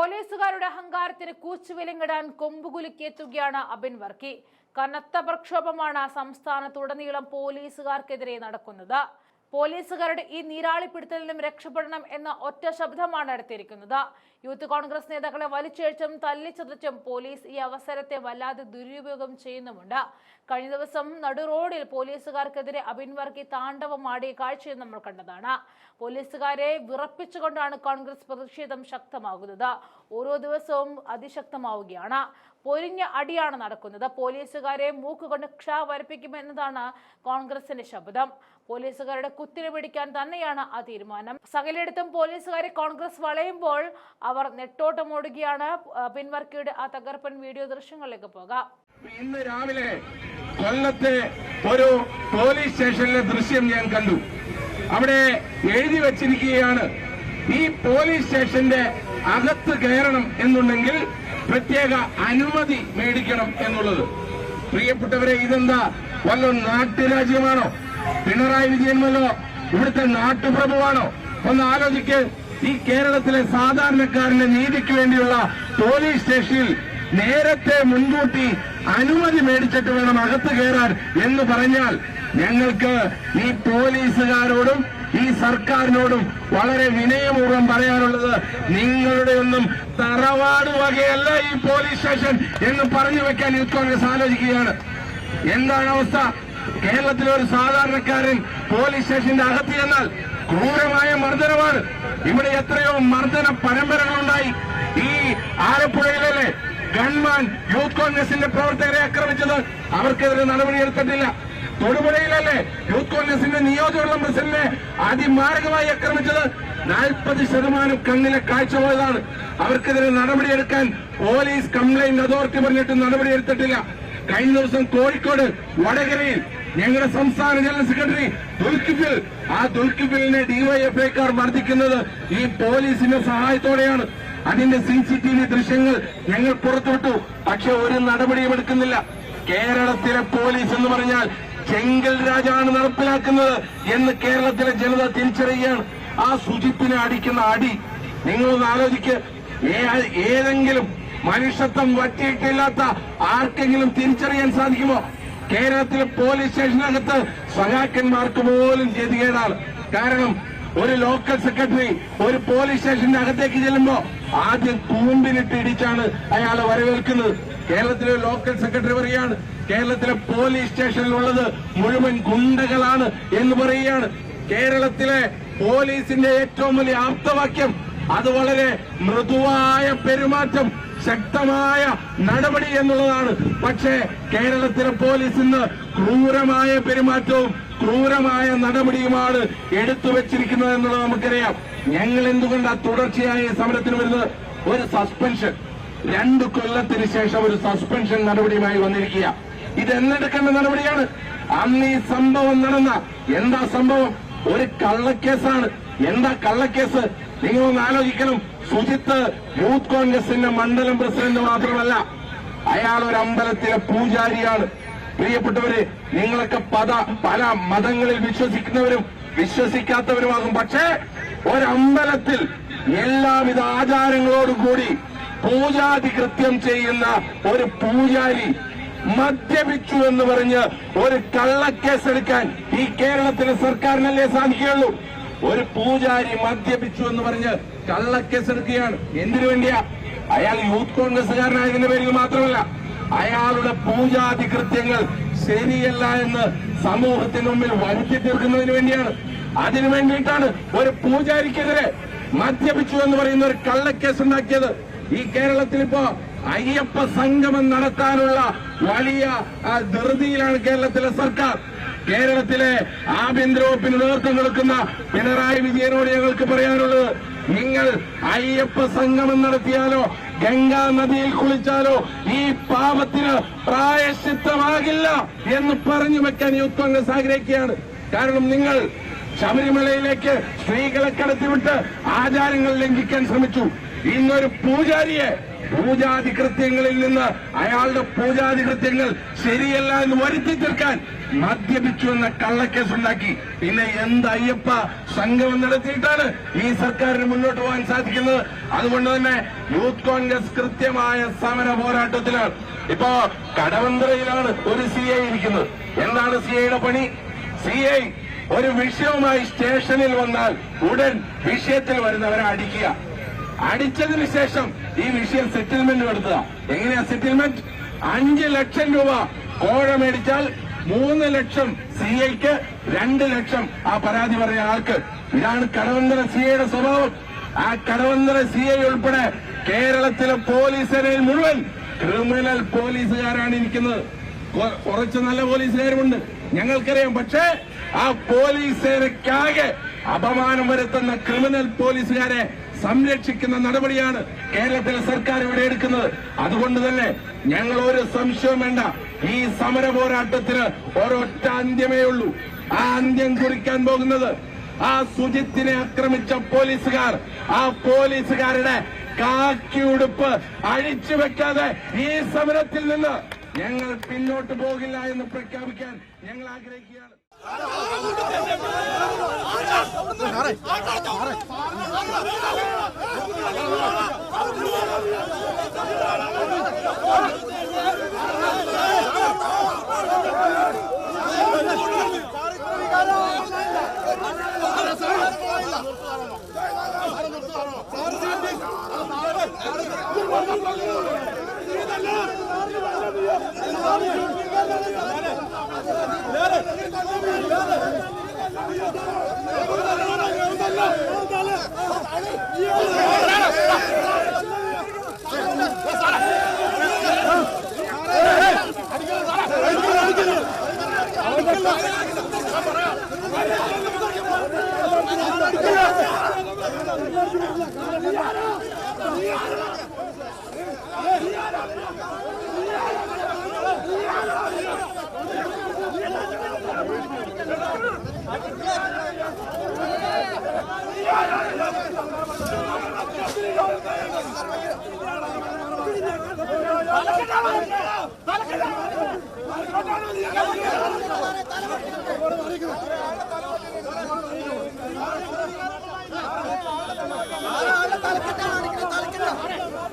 പോലീസുകാരുടെ അഹങ്കാരത്തിന് കൂച്ചുവിലങ്ങിടാൻ കൊമ്പുകുലുക്കിയെത്തുകയാണ് അബിൻ വർക്കി. കനത്ത പ്രക്ഷോഭമാണ് സംസ്ഥാനത്തുടനീളം പോലീസുകാർക്കെതിരെ നടക്കുന്നത്. പോലീസുകാരുടെ ഈ നീരാളിപ്പിടുത്തിൽ നിന്നും രക്ഷപ്പെടണം എന്ന ഒറ്റ ശബ്ദമാണ് എടുത്തിരിക്കുന്നത് യൂത്ത് കോൺഗ്രസ് നേതാക്കളെ വലിച്ചിഴച്ചും തല്ലിച്ചതച്ചും പോലീസ് ഈ അവസരത്തെ വല്ലാതെ ദുരുപയോഗം ചെയ്യുന്നുമുണ്ട്. കഴിഞ്ഞ ദിവസം നടു റോഡിൽ പോലീസുകാർക്കെതിരെ താണ്ഡവം താണ്ഡവമാടിയ കാഴ്ചയും നമ്മൾ കണ്ടതാണ്. പോലീസുകാരെ വിറപ്പിച്ചുകൊണ്ടാണ് കോൺഗ്രസ് പ്രതിഷേധം ശക്തമാകുന്നത്. ഓരോ ദിവസവും അതിശക്തമാവുകയാണ്. പൊരിഞ്ഞ അടിയാണ് നടക്കുന്നത്. പോലീസുകാരെ മൂക്കുകൊണ്ട് ക്ഷാ വരപ്പിക്കുമെന്നതാണ് കോൺഗ്രസിന്റെ ശബ്ദം. പോലീസുകാരുടെ കുത്തിരി പിടിക്കാൻ തന്നെയാണ് ആ തീരുമാനം. സകലയിടത്തും പോലീസുകാരെ കോൺഗ്രസ് വളയുമ്പോൾ അവർ നെട്ടോട്ടമോടുകയാണ് പിൻവർക്കിയുടെ ആ തകർപ്പൻ വീഡിയോ ദൃശ്യങ്ങളിലേക്ക് പോകാം. ഇന്ന് രാവിലെ കൊല്ലത്തെ ഒരു പോലീസ് സ്റ്റേഷനിലെ ദൃശ്യം ഞാൻ കണ്ടു. അവിടെ എഴുതി വച്ചിരിക്കുകയാണ് ഈ പോലീസ് സ്റ്റേഷന്റെ അകത്ത് കയറണം എന്നുണ്ടെങ്കിൽ പ്രത്യേക അനുമതി മേടിക്കണം എന്നുള്ളത്. പ്രിയപ്പെട്ടവരെ ഇതെന്താ? വല്ല നാട്ടുരാജ്യമാണോ? പിണറായി വിജയൻ വല്ലോ ഇവിടുത്തെ നാട്ടുപ്രഭുവാണോ? ഒന്ന് ആലോചിക്ക്. ഈ കേരളത്തിലെ സാധാരണക്കാരന്റെ നീതിക്ക് വേണ്ടിയുള്ള പോലീസ് സ്റ്റേഷനിൽ നേരത്തെ മുൻകൂട്ടി അനുമതി മേടിച്ചിട്ട് വേണം അകത്ത് കയറാൻ എന്ന് പറഞ്ഞാൽ ഞങ്ങൾക്ക് ഈ പോലീസുകാരോടും ഈ സർക്കാരിനോടും വളരെ വിനയപൂർവം പറയാനുള്ളത് നിങ്ങളുടെ ഒന്നും തറവാട് വകയല്ല ഈ പോലീസ് സ്റ്റേഷൻ എന്ന് പറഞ്ഞു വെക്കാൻ യൂത്ത് കോൺഗ്രസ് ആലോചിക്കുകയാണ്. എന്താണ് അവസ്ഥ? കേരളത്തിലെ ഒരു സാധാരണക്കാരൻ പോലീസ് സ്റ്റേഷന്റെ അകത്ത് ചെന്നാൽ ക്രൂരമായ മർദ്ദനമാണ്. ഇവിടെ എത്രയോ മർദ്ദന പരമ്പരകളുണ്ടായി. ഈ ആലപ്പുഴയിലെ ഗൺമാൻ യൂത്ത് കോൺഗ്രസിന്റെ പ്രവർത്തകരെ ആക്രമിച്ചത് അവർക്കെതിരെ നടപടിയെടുത്തിട്ടില്ല തൊടുപുഴയിലല്ലേ? യൂത്ത് കോൺഗ്രസിന്റെ നിയോജകമണ്ഡലം പ്രസിഡന്റിനെ അതിമാരകമായി ആക്രമിച്ചത് നാൽപ്പത് ശതമാനം കണ്ണിലെ കാഴ്ച പോയതാണ് അവർക്കെതിരെ നടപടിയെടുക്കാൻ പോലീസ് കംപ്ലൈന്റ് അതോറിറ്റി പറഞ്ഞിട്ട് നടപടിയെടുത്തിട്ടില്ല. കഴിഞ്ഞ ദിവസം കോഴിക്കോട് വടകരയിൽ ഞങ്ങളുടെ സംസ്ഥാന ജനറൽ സെക്രട്ടറി ദുൽഖിഫിൽ ആ ദുൽക്കിഫിലിനെ ഡിവൈഎഫ്ഐക്കാർ മർദ്ദിക്കുന്നത് ഈ പോലീസിന്റെ സഹായത്തോടെയാണ്. അതിന്റെ സി സി ടി വി ദൃശ്യങ്ങൾ ഞങ്ങൾ പുറത്തുവിട്ടു. പക്ഷെ ഒരു നടപടിയും എടുക്കുന്നില്ല. കേരളത്തിലെ പോലീസ് എന്ന് പറഞ്ഞാൽ ചെങ്കൽ രാജാണ് നടപ്പിലാക്കുന്നത് എന്ന് കേരളത്തിലെ ജനത തിരിച്ചറിയുകയാണ്. ആ സുജിത്തിനെ അടിക്കുന്ന അടി നിങ്ങളൊന്ന് ആലോചിക്ക്. ഏതെങ്കിലും മനുഷ്യത്വം വറ്റിയിട്ടില്ലാത്ത ആർക്കെങ്കിലും തിരിച്ചറിയാൻ സാധിക്കുമോ? കേരളത്തിലെ പോലീസ് സ്റ്റേഷനകത്ത് സഹാക്കന്മാർക്ക് പോലും ഗതികേടാണ് കാരണം ഒരു ലോക്കൽ സെക്രട്ടറി ഒരു പോലീസ് സ്റ്റേഷന്റെ അകത്തേക്ക് ചെല്ലുമ്പോ ആദ്യം കൂമ്പിലിട്ട് ഇടിച്ചാണ് അയാളെ വരവേൽക്കുന്നത്. കേരളത്തിലെ ലോക്കൽ സെക്രട്ടറി പറയുകയാണ് കേരളത്തിലെ പോലീസ് സ്റ്റേഷനിലുള്ളത് മുഴുവൻ ഗുണ്ടകളാണ് എന്ന് പറയുകയാണ്. കേരളത്തിലെ പോലീസിന്റെ ഏറ്റവും വലിയ ആപ്തവാക്യം അത് വളരെ മൃദുവായ പെരുമാറ്റം ശക്തമായ നടപടി എന്നുള്ളതാണ്. പക്ഷേ കേരളത്തിലെ പോലീസ് ഇന്ന് ക്രൂരമായ പെരുമാറ്റവും ക്രൂരമായ നടപടിയുമാണ് എടുത്തു വെച്ചിരിക്കുന്നത് എന്നുള്ളത് നമുക്കറിയാം. ഞങ്ങൾ എന്തുകൊണ്ടാണ് തുടർച്ചയായ സമരത്തിന് വരുന്നത്? ഒരു സസ്പെൻഷൻ രണ്ടു കൊല്ലത്തിന് ശേഷം ഒരു സസ്പെൻഷൻ നടപടിയുമായി വന്നിരിക്കുക. ഇത് എന്നെടുക്കേണ്ട നടപടിയാണ്. അന്ന് ഈ സംഭവം നടന്ന എന്താ സംഭവം? ഒരു കള്ളക്കേസാണ്. എന്താ കള്ളക്കേസ്? നിങ്ങൾ ഒന്ന് ആലോചിക്കണം. സുജിത്ത് യൂത്ത് കോൺഗ്രസിന്റെ മണ്ഡലം പ്രസിഡന്റ് മാത്രമല്ല അയാൾ ഒരു അമ്പലത്തിലെ പൂജാരിയാണ്. പ്രിയപ്പെട്ടവര് നിങ്ങളൊക്കെ പല പല മതങ്ങളിൽ വിശ്വസിക്കുന്നവരും വിശ്വസിക്കാത്തവരുമാകും. പക്ഷേ ഒരമ്പലത്തിൽ എല്ലാവിധ ആചാരങ്ങളോടും കൂടി പൂജാതി കൃത്യം ചെയ്യുന്ന ഒരു പൂജാരി മദ്യപിച്ചു എന്ന് പറഞ്ഞ് ഒരു കള്ളക്കേസെടുക്കാൻ ഈ കേരളത്തിലെ സർക്കാരിനല്ലേ സാധിക്കുകയുള്ളൂ? ഒരു പൂജാരി മദ്യപിച്ചു എന്ന് പറഞ്ഞ് കള്ളക്കേസെടുക്കുകയാണ്. എന്തിനു വേണ്ടിയാ? അയാൾ യൂത്ത് കോൺഗ്രസുകാരനായതിന്റെ പേരിൽ മാത്രമല്ല അയാളുടെ പൂജാതി കൃത്യങ്ങൾ ശരിയല്ല എന്ന് സമൂഹത്തിന് മുമ്പിൽ വരുത്തി തീർക്കുന്നതിന് വേണ്ടിയാണ്. അതിനു വേണ്ടിയിട്ടാണ് ഒരു പൂജാരിക്കെതിരെ മദ്യപിച്ചു എന്ന് പറയുന്ന ഒരു കള്ളക്കേസ് ഉണ്ടാക്കിയത് ഈ കേരളത്തിൽ ഇപ്പോ അയ്യപ്പ സംഗമം നടത്താനുള്ള വലിയ ധൃതിയിലാണ് കേരളത്തിലെ സർക്കാർ. കേരളത്തിലെ ആഭ്യന്തര വകുപ്പിന് നേതൃത്വം കൊടുക്കുന്ന പിണറായി വിജയനോട് ഞങ്ങൾക്ക് പറയാനുള്ളത് നിങ്ങൾ അയ്യപ്പ സംഗമം നടത്തിയാലോ ഗംഗാ നദിയിൽ കുളിച്ചാലോ ഈ പാപത്തിന് പ്രായശ്ചിത്തമാകില്ല എന്ന് പറഞ്ഞു വെക്കാൻ യൂത്ത് കോൺഗ്രസ് ആഗ്രഹിക്കുകയാണ്. കാരണം നിങ്ങൾ ശബരിമലയിലേക്ക് സ്ത്രീകളെ കടത്തിവിട്ട് ആചാരങ്ങൾ ലംഘിക്കാൻ ശ്രമിച്ചു. ഇന്നൊരു പൂജാരിയെ പൂജാതി കൃത്യങ്ങളിൽ നിന്ന് അയാളുടെ പൂജാതി കൃത്യങ്ങൾ ശരിയല്ല എന്ന് വരുത്തി തീർക്കാൻ മദ്യപിച്ചു എന്ന കള്ളക്കേസ് ഉണ്ടാക്കി. പിന്നെ എന്ത് അയ്യപ്പ സംഗമം നടത്തിയിട്ടാണ് ഈ സർക്കാരിന് മുന്നോട്ട് പോകാൻ സാധിക്കുന്നത്? അതുകൊണ്ട് തന്നെ യൂത്ത് കോൺഗ്രസ് കൃത്യമായ സമര പോരാട്ടത്തിലാണ്. ഇപ്പോ കടവന്ത്രയിലാണ് ഒരു സി ഐ ഇരിക്കുന്നത്. എന്താണ് സി ഐയുടെ പണി? സി ഐ ഒരു വിഷയവുമായി സ്റ്റേഷനിൽ വന്നാൽ ഉടൻ വിഷയത്തിൽ വരുന്നവരെ അടിക്കുക. അടിച്ചതിന് ശേഷം ഈ വിഷയം സെറ്റിൽമെന്റ് നടത്തുക എങ്ങനെയാ സെറ്റിൽമെന്റ് അഞ്ച് ലക്ഷം രൂപ കോഴ മേടിച്ചാൽ മൂന്ന് ലക്ഷം സി ഐക്ക് രണ്ട് ലക്ഷം ആ പരാതി പറഞ്ഞ ആൾക്ക്. ഇതാണ് കടവന്തര സി ഐയുടെ സ്വഭാവം. ആ കടവന്തര സി ഐ ഉൾപ്പെടെ കേരളത്തിലെ പോലീസ് സേനയിൽ മുഴുവൻ ക്രിമിനൽ പോലീസുകാരാണ് ഇരിക്കുന്നത്. കുറച്ച് നല്ല പോലീസുകാരുമുണ്ട്. ഞങ്ങൾക്കറിയാം. പക്ഷേ ആ പോലീസ് സേനയ്ക്കാകെ അപമാനം വരുത്തുന്ന ക്രിമിനൽ പോലീസുകാരെ സംരക്ഷിക്കുന്ന നടപടിയാണ് കേരളത്തിലെ സർക്കാർ ഇവിടെ എടുക്കുന്നത്. അതുകൊണ്ട് തന്നെ ഞങ്ങൾ ഒരു സംശയവും വേണ്ട. ഈ സമര പോരാട്ടത്തിന് ഒരൊറ്റ അന്ത്യമേ ഉള്ളൂ. ആ അന്ത്യം കുറിക്കാൻ പോകുന്നത് ആ സുജിത്തിനെ ആക്രമിച്ച പോലീസുകാർ. ആ പോലീസുകാരുടെ കാക്കി ഉടുപ്പ് അഴിച്ചു വെക്കാതെ ഈ സമരത്തിൽ നിന്ന് ഞങ്ങൾ പിന്നോട്ട് പോകില്ല എന്ന് പ്രഖ്യാപിക്കാൻ ഞങ്ങൾ ആഗ്രഹിക്കുകയാണ്. Yeah! తలకట్టాలి